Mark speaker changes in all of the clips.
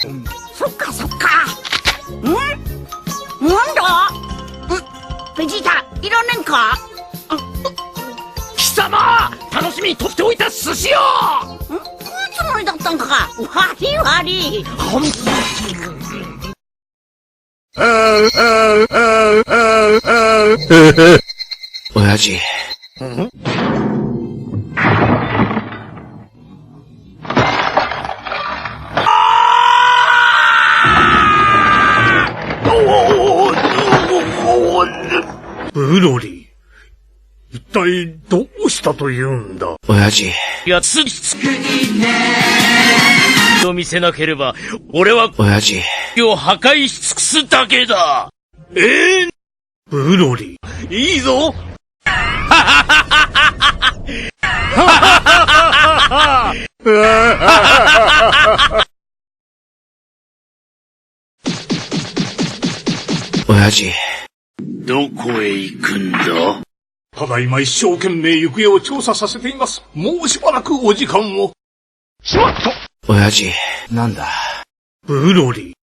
Speaker 1: そっかそっか。ん？なんだ？んベジータいらねんか？
Speaker 2: 貴様！楽しみに取っておいた寿司よ
Speaker 1: ん？食うつもりだったんか悪い悪い。
Speaker 3: ブロリー。一体どうしたというんだ？
Speaker 4: 親父。
Speaker 2: やつつと見せなければ俺は
Speaker 4: 親父。
Speaker 2: を破壊し尽くすだけだ
Speaker 3: ええブロリー。
Speaker 2: いいぞ
Speaker 4: 親父。
Speaker 2: どこへ行くんだ？
Speaker 3: ただいま一生懸命行方を調査させています。もうしばらくお時間を。しまった
Speaker 4: 親父。なんだ？
Speaker 3: ブロリー。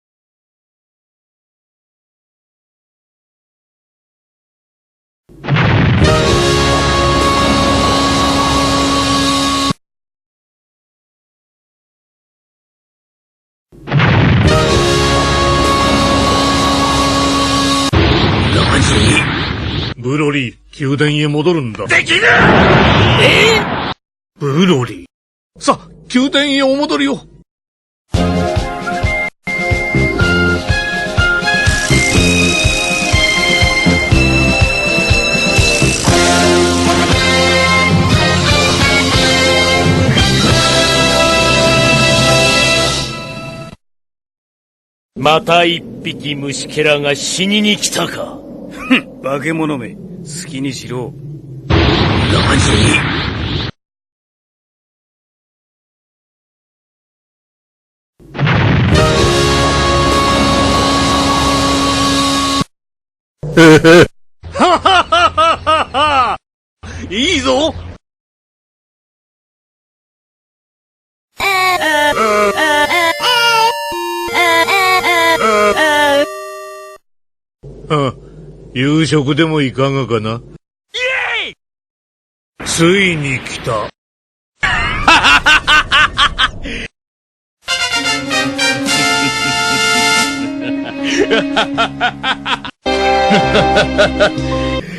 Speaker 2: 何
Speaker 3: ブロリー、宮殿へ戻るんだ。
Speaker 2: できる
Speaker 3: ブロリー。さあ、宮殿へお戻りを。
Speaker 2: また一匹虫けらが死にに来たか
Speaker 5: 化け物め、好きにしろ。
Speaker 2: 何
Speaker 3: いいぞあ、夕食でもいかがかな？イエイついに来た。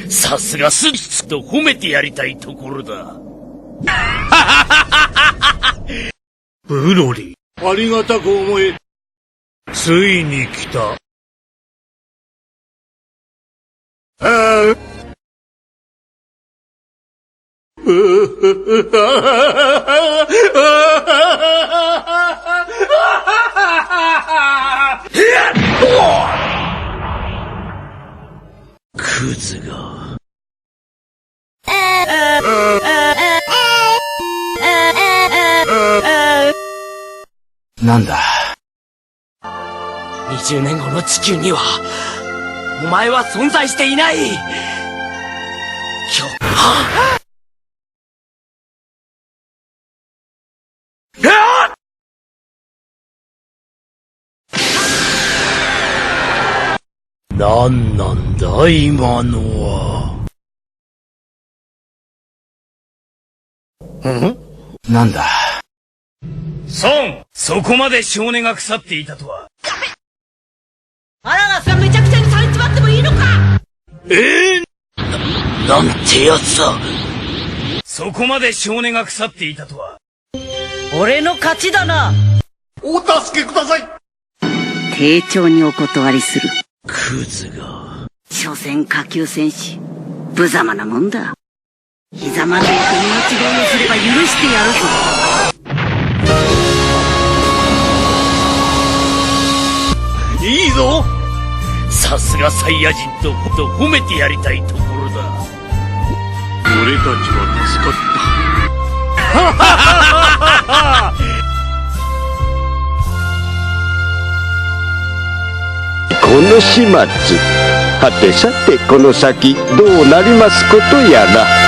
Speaker 2: さすがスリスと褒めてやりたいところだ。
Speaker 3: ブロリー。ありがたく思え。ついに来た。
Speaker 2: クズが。
Speaker 4: なんだ
Speaker 2: ？20年後の地球には、お前は存在していない今日、は何なんだ今のは。
Speaker 4: なんだ？
Speaker 5: 孫そこまで少年が腐っていたとは。
Speaker 1: あらがさめちゃくちゃにされちまってもいいのか？
Speaker 3: ええ？
Speaker 2: なんてやつだ
Speaker 5: そこまで少年が腐っていたとは。
Speaker 1: 俺の勝ちだな
Speaker 3: お助けください
Speaker 1: 丁重にお断りする
Speaker 2: クズが。
Speaker 1: 所詮下級戦士無様なもんだ膝まで友達同様すれば許してやるぞ
Speaker 3: いいぞ
Speaker 2: さすがサイヤ人とと褒めてやりたいところだ。
Speaker 3: 俺たちは助かった。
Speaker 6: 始末はてさてこの先どうなりますことやら。